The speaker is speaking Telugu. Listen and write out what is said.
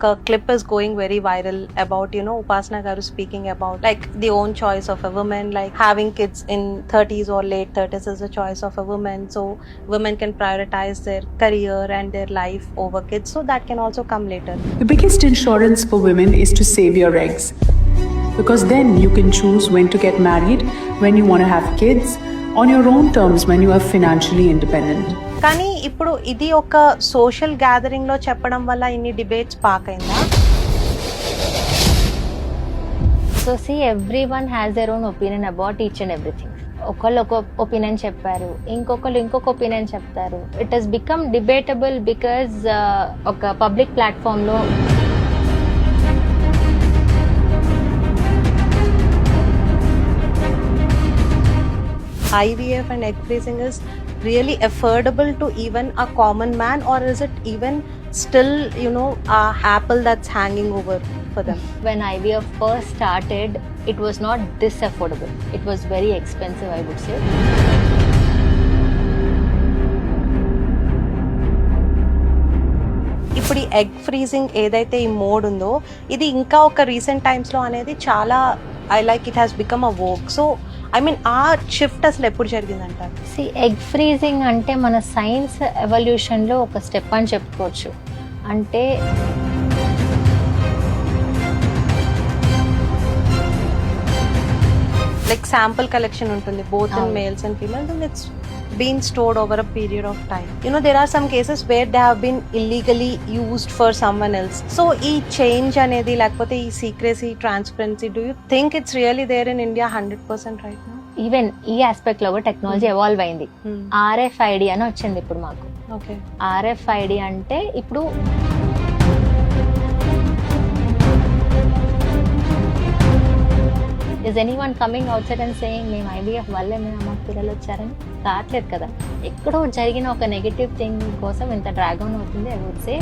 A clip is going very viral about, you know, Upasana Garu speaking about like the own choice of a woman, like having kids in 30s or late 30s is a choice of a woman. So women can prioritize their career and their life over kids. So that can also come later. The biggest insurance for women is to save your eggs. Because then you can choose when to get married, when you want to have kids, on your own terms when you are financially independent. కానీ ఇప్పుడు ఇది ఒక సోషల్ గ్యాదరింగ్లో చెప్పడం వల్ల ఇన్ని debates పాకైందా so see every one has their own opinion about each and everything ఒకళ్ళు ఒక ఒపీనియన్ చెప్పారు ఇంకొకళ్ళు ఇంకొక ఒపీనియన్ చెప్తారు. It has become debatable because ఒక పబ్లిక్ ప్లాట్ఫామ్లో IVF and egg freezing is really affordable to even a common man, or is it even still, you know, a apple that's hanging over for them? when IVF first started, it was not this affordable. It was very expensive, I would say. ఇప్పుడు ఈ ఎగ్ ఫ్రీజింగ్ ఏదైతే ఈ మోడ్ ఉందో ఇది ఇంకా ఒక రీసెంట్ టైమ్స్ లో అనేది చాలా I like it has become a work so I mean ఆ షిఫ్ట్ అసలు ఎప్పుడు జరిగిందంటారు? సి ఎగ్ ఫ్రీజింగ్ అంటే మన సైన్స్ ఎవల్యూషన్లో ఒక స్టెప్ అని చెప్పుకోవచ్చు. అంటే లైక్ శాంపుల్ కలెక్షన్ ఉంటుంది. Both in. Males and females and it's been stored over a period of time you know there are some cases where they have been illegally used for someone else so ఈ చేంజ్ అనేది లేకపోతే ఈ secrecy transparency do you think it's really there in India hundred percent right even ఈ ఆస్పెక్ట్లో కూడా టెక్నాలజీ ఎవాల్వ్ అయింది. ఆర్ఎఫ్ఐడి అని వచ్చింది ఇప్పుడు మాకు. ఓకే ఆర్ఎఫ్ఐడి అంటే ఇప్పుడు is anyone coming outside and saying మేము ఐడియా వల్లే మేము మాకు పిల్లలు వచ్చారని కావట్లేదు కదా. ఎక్కడో జరిగిన ఒక నెగిటివ్ థింగ్ కోసం ఇంత డ్రాగన్ అవుతుంది ఐ వుడ్ సే